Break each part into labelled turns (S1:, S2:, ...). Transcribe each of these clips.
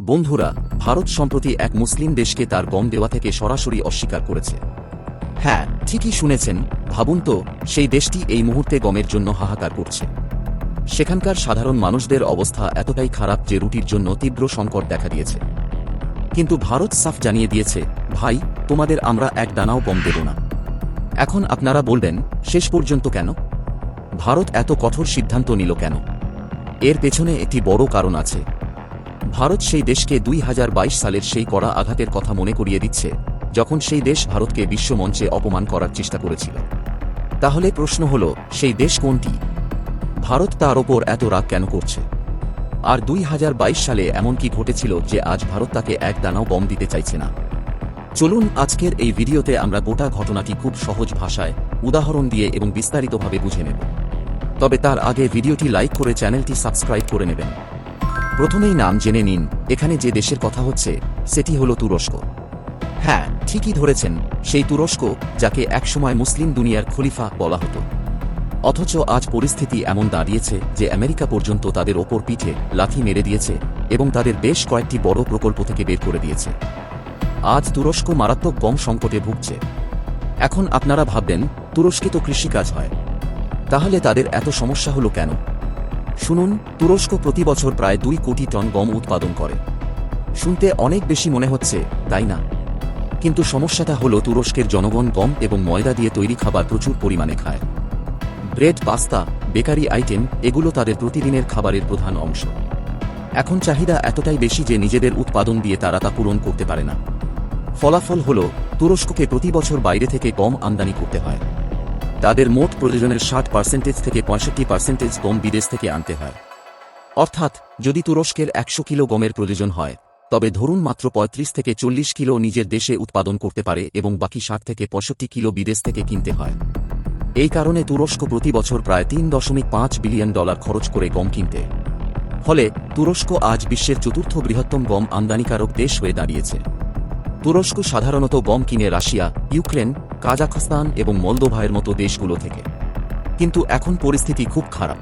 S1: বন্ধুরা, ভারত সম্প্রতি এক মুসলিম দেশকে তার গম দেওয়া থেকে সরাসরি অস্বীকার করেছে। হ্যাঁ ঠিকই শুনেছেন, ভাবুন তো, সেই দেশটি এই মুহূর্তে গমের জন্য হাহাকার করছে। সেখানকার সাধারণ মানুষদের অবস্থা এতটাই খারাপ যে রুটির জন্য তীব্র সংকট দেখা দিয়েছে। কিন্তু ভারত সাফ জানিয়ে দিয়েছে, ভাই, তোমাদের আমরা এক দানাও গম দেব না। এখন আপনারা বলবেন, শেষ পর্যন্ত কেন? ভারত এত কঠোর সিদ্ধান্ত নিল কেন? এর পেছনে একটি বড় কারণ আছে। ভারত সেই দেশকে দুই হাজার বাইশ সালের সেই কড়া আঘাতের কথা মনে করিয়ে দিচ্ছে, যখন সেই দেশ ভারতকে বিশ্বমঞ্চে অপমান করার চেষ্টা করেছিল। তাহলে প্রশ্ন হল, সেই দেশ কোনটি? ভারত তার ওপর এত রাগ কেন করছে? আর দুই হাজার বাইশ সালে এমন কি ঘটেছিল যে আজ ভারত তাকে এক দানাও বম দিতে চাইছে না? চলুন আজকের এই ভিডিওতে আমরা গোটা ঘটনাটি খুব সহজ ভাষায় উদাহরণ দিয়ে এবং বিস্তারিতভাবে বুঝে নেব। তবে তার আগে ভিডিওটি লাইক করে চ্যানেলটি সাবস্ক্রাইব করে নেবেন। প্রথমেই নাম জেনে নিন, এখানে যে দেশের কথা হচ্ছে, সেটি হল তুরস্ক। হ্যাঁ ঠিকই ধরেছেন, সেই তুরস্ক, যাকে একসময় মুসলিম দুনিয়ার খলিফা বলা হতো। অথচ আজ পরিস্থিতি এমন দাঁড়িয়েছে যে আমেরিকা পর্যন্ত তাদের ওপর পিঠে লাথি মেরে দিয়েছে এবং তাদের বেশ কয়েকটি বড় প্রকল্প থেকে বের করে দিয়েছে। আজ তুরস্ক মারাত্মক গম সংকটে ভুগছে। এখন আপনারা ভাববেন, তুরস্কে তো কৃষিকাজ হয়। তাহলে তাদের এত সমস্যা হলো কেন? শুনুন, তুরস্ক প্রতি বছর প্রায় দুই কোটি টন গম উৎপাদন করে। শুনতে অনেক বেশি মনে হচ্ছে, তাই না? কিন্তু সমস্যাটা হলো তুরস্কের জনগণ গম এবং ময়দা দিয়ে তৈরি খাবার প্রচুর পরিমাণে খায়। ব্রেড, পাস্তা, বেকারি আইটেম, এগুলো তাদের প্রতিদিনের খাবারের প্রধান অংশ। এখন চাহিদা এতটাই বেশি যে নিজেদের উৎপাদন দিয়ে তারা তা পূরণ করতে পারে না। ফলাফল হল, তুরস্ককে প্রতি বছর বাইরে থেকে গম আমদানি করতে হয়। তাদের মোট প্রয়োজনের ষাট পার্সেন্টেজ থেকে পঁয়ষট্টি পার্সেন্টেজ গম বিদেশ থেকে আনতে হয়। অর্থাৎ, যদি তুরস্কের একশো কিলো গমের প্রয়োজন হয়, তবে ধরুন মাত্র পঁয়ত্রিশ থেকে চল্লিশ কিলো নিজের দেশে উৎপাদন করতে পারে এবং বাকি ষাট থেকে পঁয়ষট্টি কিলো বিদেশ থেকে কিনতে হয়। এই কারণে তুরস্ক প্রতি বছর প্রায় তিন দশমিক পাঁচ বিলিয়ন ডলার খরচ করে গম কিনতে। ফলে, তুরস্ক আজ বিশ্বের চতুর্থ বৃহত্তম গম আমদানিকারক দেশ হয়ে দাঁড়িয়েছে। তুরস্ক সাধারণত গম কিনে রাশিয়া, ইউক্রেন কাজাখস্তান এবং মলদোভায়ের মতো দেশগুলো থেকে। কিন্তু এখন পরিস্থিতি খুব খারাপ,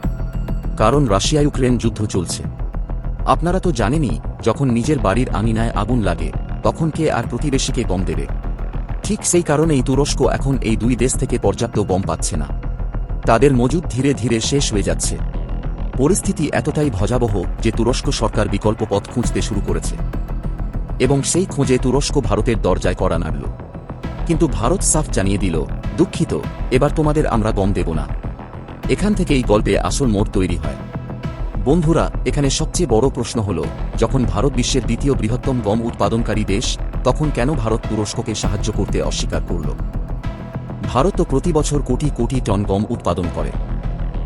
S1: কারণ রাশিয়া ইউক্রেন যুদ্ধ চলছে। আপনারা তো জানেনই, যখন নিজের বাড়ির আঙিনায় আগুন লাগে, তখন কে আর প্রতিবেশীকে গম দেবে। ঠিক সেই কারণেই তুরস্ক এখন এই দুই দেশ থেকে পর্যাপ্ত বম পাচ্ছে না। তাদের মজুদ ধীরে ধীরে শেষ হয়ে যাচ্ছে। পরিস্থিতি এতটাই ভজাবহ যে তুরস্ক সরকার বিকল্প পথ খুঁজতে শুরু করেছে। এবং সেই খোঁজে তুরস্ক ভারতের দরজায় করা নাড়ল। কিন্তু ভারত সাফ জানিয়ে দিল, দুঃখিত, এবার তোমাদের আমরা গম দেব না। এখান থেকেই গল্পে আসল মোড় তৈরি হয়। বন্ধুরা, এখানে সবচেয়ে বড় প্রশ্ন হল, যখন ভারত বিশ্বের দ্বিতীয় বৃহত্তম গম উৎপাদনকারী দেশ, তখন কেন ভারত তুরস্ককে সাহায্য করতে অস্বীকার করল? ভারত তো প্রতি বছর কোটি কোটি টন গম উৎপাদন করে।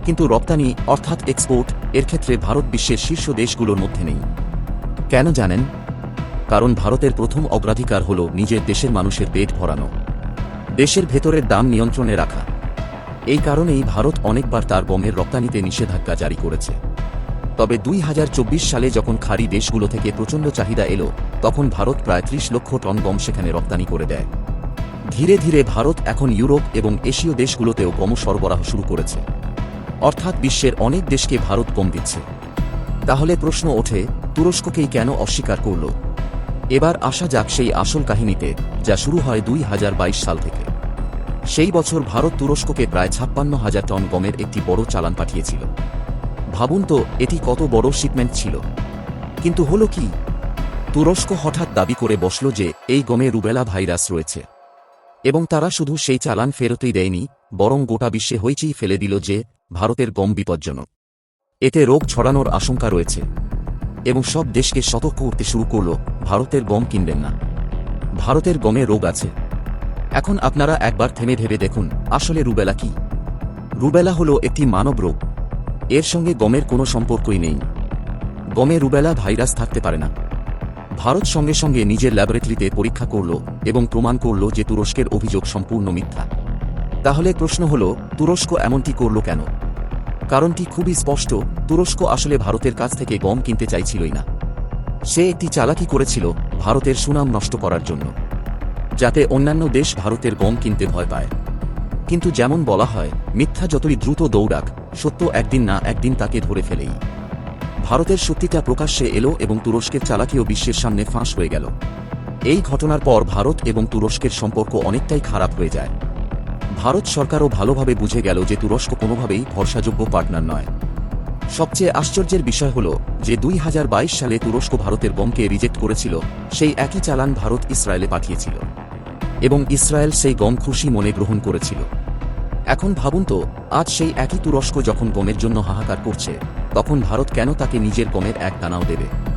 S1: কিন্তু রপ্তানি, অর্থাৎ এক্সপোর্ট এর ক্ষেত্রে ভারত বিশ্বের শীর্ষ দেশগুলোর মধ্যে নেই। কেন জানেন? কারণ ভারতের প্রথম অগ্রাধিকার হল নিজের দেশের মানুষের পেট ভরানো। দেশের ভেতরের দাম নিয়ন্ত্রণে রাখা। এই কারণেই ভারত অনেকবার তার গমের রপ্তানিতে নিষেধাজ্ঞা জারি করেছে। তবে দুই হাজার চব্বিশ সালে যখন খাড়ি দেশগুলো থেকে প্রচণ্ড চাহিদা এলো, তখন ভারত প্রায় ত্রিশ লক্ষ টন গম সেখানে রপ্তানি করে দেয়। ধীরে ধীরে ভারত এখন ইউরোপ এবং এশীয় দেশগুলোতেও গম সরবরাহ শুরু করেছে। অর্থাৎ বিশ্বের অনেক দেশকে ভারত গম দিচ্ছে। তাহলে প্রশ্ন ওঠে, তুরস্ককেই কেন অস্বীকার করল? এবার আসা যাক সেই আসল কাহিনীতে, যা শুরু হয় দুই হাজার বাইশ সাল থেকে। সেই বছর ভারত তুরস্ককে প্রায় ছাপ্পান্ন হাজার টন গমের একটি বড় চালান পাঠিয়েছিল। ভাবুন তো, এটি কত বড় শিপমেন্ট ছিল। কিন্তু হলো কি? তুরস্ক হঠাৎ দাবি করে বসল যে, এই গমে রুবেলা ভাইরাস রয়েছে। এবং তারা শুধু সেই চালান ফেরতই দেয়নি, বরং গোটা বিশ্বে হইচেই ফেলে দিল যে, ভারতের গম বিপজ্জনক। এতে রোগ ছড়ানোর আশঙ্কা রয়েছে। এবং সব দেশকে সতর্ক করতে শুরু করল, ভারতের গম কিনবেন না। ভারতের গমে রোগ আছে। এখন আপনারা একবার থেমে ভেবে দেখুন, আসলে রুবেলা কি? রুবেলা হল একটি মানব রোগ। এর সঙ্গে গমের কোনো সম্পর্কই নেই। গমে রুবেলা ভাইরাস থাকতে পারে না। ভারত সঙ্গে সঙ্গে নিজের ল্যাবরেটরিতে পরীক্ষা করল এবং প্রমাণ করল যে তুরস্কের অভিযোগ সম্পূর্ণ মিথ্যা। তাহলে প্রশ্ন হল, তুরস্ক এমনটি করল কেন? কারণটি খুবই স্পষ্ট, তুরস্ক আসলে ভারতের কাছ থেকে গম কিনতে চাইছিলই না। সে একটি চালাকি করেছিল ভারতের সুনাম নষ্ট করার জন্য, যাতে অন্যান্য দেশ ভারতের গম কিনতে ভয় পায়। কিন্তু যেমন বলা হয়, মিথ্যা যতই দ্রুত দৌড়াক, সত্য একদিন না একদিন তাকে ধরে ফেলেই। ভারতের সত্যিটা প্রকাশ্যে এলো এবং তুরস্কের চালাকিও বিশ্বের সামনে ফাঁস হয়ে গেল। এই ঘটনার পর ভারত এবং তুরস্কের সম্পর্ক অনেকটাই খারাপ হয়ে যায়। ভারত সরকারও ভালোভাবে বুঝে গেল যে তুরস্ক কোনোভাবেই ভরসাযোগ্য পার্টনার নয়। সবচেয়ে আশ্চর্যের বিষয় হল যে দুই হাজার বাইশ সালে তুরস্ক ভারতের গমকে রিজেক্ট করেছিল, সেই একই চালান ভারত ইসরায়েলে পাঠিয়েছিল। এবং ইসরায়েল সেই গম খুশি মনে গ্রহণ করেছিল। এখন ভাবুন তো, আজ সেই একই তুরস্ক যখন গমের জন্য হাহাকার করছে, তখন ভারত কেন তাকে নিজের গমের এক দানাও দেবে?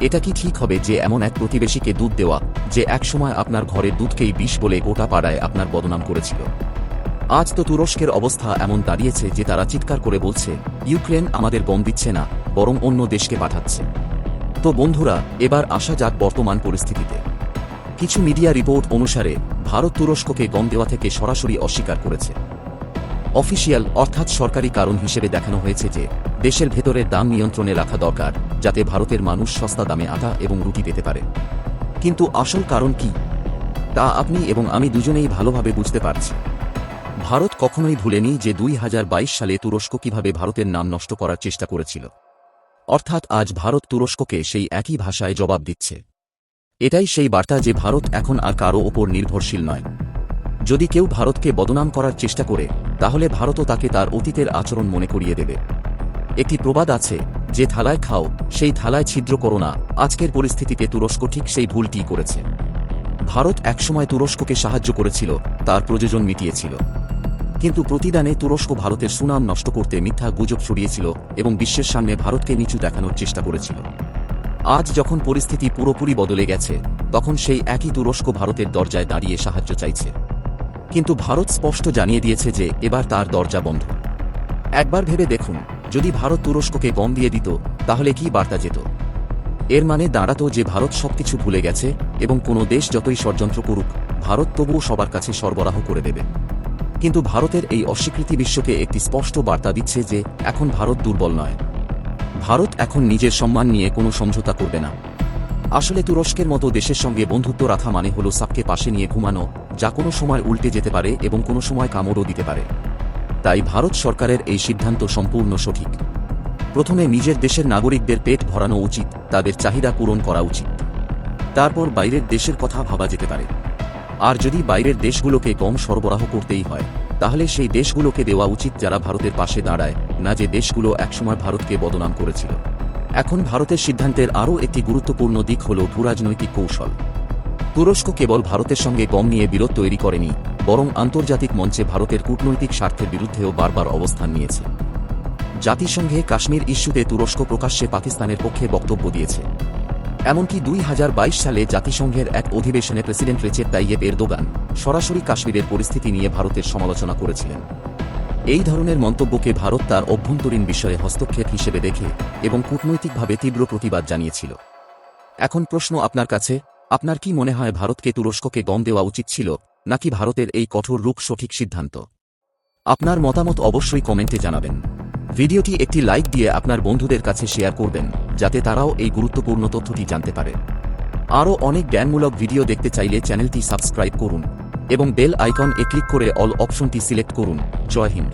S1: এটা কি ঠিক হবে যে এমন এক প্রতিবেশীকে দুধ দেওয়া, যে একসময় আপনার ঘরের দুধকেই বিষ বলে গোটা পাড়ায় আপনার বদনাম করেছিল? আজ তো তুরস্কের অবস্থা এমন দাঁড়িয়েছে যে তারা চিৎকার করে বলছে, ইউক্রেন আমাদের গম দিচ্ছে না, বরং অন্য দেশকে পাঠাচ্ছে। তো বন্ধুরা, এবার আসা যাক বর্তমান পরিস্থিতিতে। কিছু মিডিয়া রিপোর্ট অনুসারে, ভারত তুরস্ককে গম দেওয়া থেকে সরাসরি অস্বীকার করেছে। অফিসিয়াল, অর্থাৎ সরকারি কারণ হিসেবে দেখানো হয়েছে যে দেশের ভেতরের দাম নিয়ন্ত্রণে রাখা দরকার, যাতে ভারতের মানুষ সস্তা দামে আটা এবং রুটি পেতে পারে। কিন্তু আসল কারণ কি? তা আপনি এবং আমি দুজনেই ভালোভাবে বুঝতে পারছি। ভারত কখনোই ভুলেনি যে দুই হাজার বাইশ সালে তুরস্ক কীভাবে ভারতের নাম নষ্ট করার চেষ্টা করেছিল। অর্থাৎ আজ ভারত তুরস্ককে সেই একই ভাষায় জবাব দিচ্ছে। এটাই সেই বার্তা যে ভারত এখন আর কারও ওপর নির্ভরশীল নয়। যদি কেউ ভারতকে বদনাম করার চেষ্টা করে, তাহলে ভারতও তাকে তার অতীতের আচরণ মনে করিয়ে দেবে। একটি প্রবাদ আছে, যে থালায় খাও, সেই থালায় ছিদ্র করো না, আজকের পরিস্থিতিতে তুরস্ক ঠিক সেই ভুলটি করেছে। ভারত একসময় তুরস্ককে সাহায্য করেছিল, তার প্রয়োজন মিটিয়েছিল। কিন্তু প্রতিদানে তুরস্ক ভারতের সুনাম নষ্ট করতে মিথ্যা গুজব ছড়িয়েছিল এবং বিশ্বের সামনে ভারতকে নিচু দেখানোর চেষ্টা করেছিল। আজ যখন পরিস্থিতি পুরোপুরি বদলে গেছে, তখন সেই একই তুরস্ক ভারতের দরজায় দাঁড়িয়ে সাহায্য চাইছে। কিন্তু ভারত স্পষ্ট জানিয়ে দিয়েছে যে এবার তার দরজা বন্ধ। একবার ভেবে দেখুন যদি ভারত তুরস্ককে গম দিয়ে দিত, তাহলে কি বার্তা যেত? এর মানে দাঁড়াতো যে ভারত সবকিছু ভুলে গেছে এবং কোনো দেশ যতই ষড়যন্ত্র করুক, ভারত তবুও সবার কাছে সরবরাহ করে দেবে। কিন্তু ভারতের এই অস্বীকৃতি বিশ্বকে একটি স্পষ্ট বার্তা দিচ্ছে যে, এখন ভারত দুর্বল নয়। ভারত এখন নিজের সম্মান নিয়ে কোনো সমঝোতা করবে না। আসলে তুরস্কের মতো দেশের সঙ্গে বন্ধুত্ব রাখা মানে হল সাপকে পাশে নিয়ে ঘুমানো, যা কোনো সময় উল্টে যেতে পারে এবং কোনো সময় কামড়ও দিতে পারে। তাই ভারত সরকারের এই সিদ্ধান্ত সম্পূর্ণ সঠিক। প্রথমে নিজের দেশের নাগরিকদের পেট ভরানো উচিত, তাদের চাহিদা পূরণ করা উচিত। তারপর বাইরের দেশের কথা ভাবা যেতে পারে। আর যদি বাইরের দেশগুলোকে কম সরবরাহ করতেই হয়, তাহলে সেই দেশগুলোকে দেওয়া উচিত যারা ভারতের পাশে দাঁড়ায়, না যে দেশগুলো একসময় ভারতকে বদনাম করেছিল। এখন ভারতের সিদ্ধান্তের আরও একটি গুরুত্বপূর্ণ দিক হল ভূরাজনৈতিক কৌশল। তুরস্ক কেবল ভারতের সঙ্গে গম নিয়ে বিরোধ তৈরি করেনি বরং আন্তর্জাতিক মঞ্চে ভারতের কূটনৈতিক স্বার্থের বিরুদ্ধেও বারবার অবস্থান নিয়েছে। জাতিসংঘে কাশ্মীর ইস্যুতে তুরস্ক প্রকাশ্যে পাকিস্তানের পক্ষে বক্তব্য দিয়েছে। এমনকি দুই হাজার বাইশ সালে জাতিসংঘের এক অধিবেশনে প্রেসিডেন্ট রেচেপ তাইয়েব এরদোগান সরাসরি কাশ্মীরের পরিস্থিতি নিয়ে ভারতের সমালোচনা করেছিলেন। এই ধরনের মন্তব্যকে ভারত তার অভ্যন্তরীণ বিষয়ে হস্তক্ষেপ হিসেবে দেখে এবং কূটনৈতিকভাবে তীব্র প্রতিবাদ জানিয়েছিল। এখন প্রশ্ন আপনার কাছে, আপনার কি মনে হয় ভারতকে তুরস্ককে গম দেওয়া উচিত ছিল? নাকি ভারতের এই কঠোর রূপ সঠিক সিদ্ধান্ত? আপনার মতামত অবশ্যই কমেন্টে জানাবেন। ভিডিওটি একটি লাইক দিয়ে আপনার বন্ধুদের কাছে শেয়ার করবেন, যাতে তারাও এই গুরুত্বপূর্ণ তথ্যটি জানতে পারে। আরও অনেক জ্ঞানমূলক ভিডিও দেখতে চাইলে চ্যানেলটি সাবস্ক্রাইব করুন এবং বেল আইকন এ ক্লিক করে অল অপশনটি সিলেক্ট করুন। জয় হিন্দ।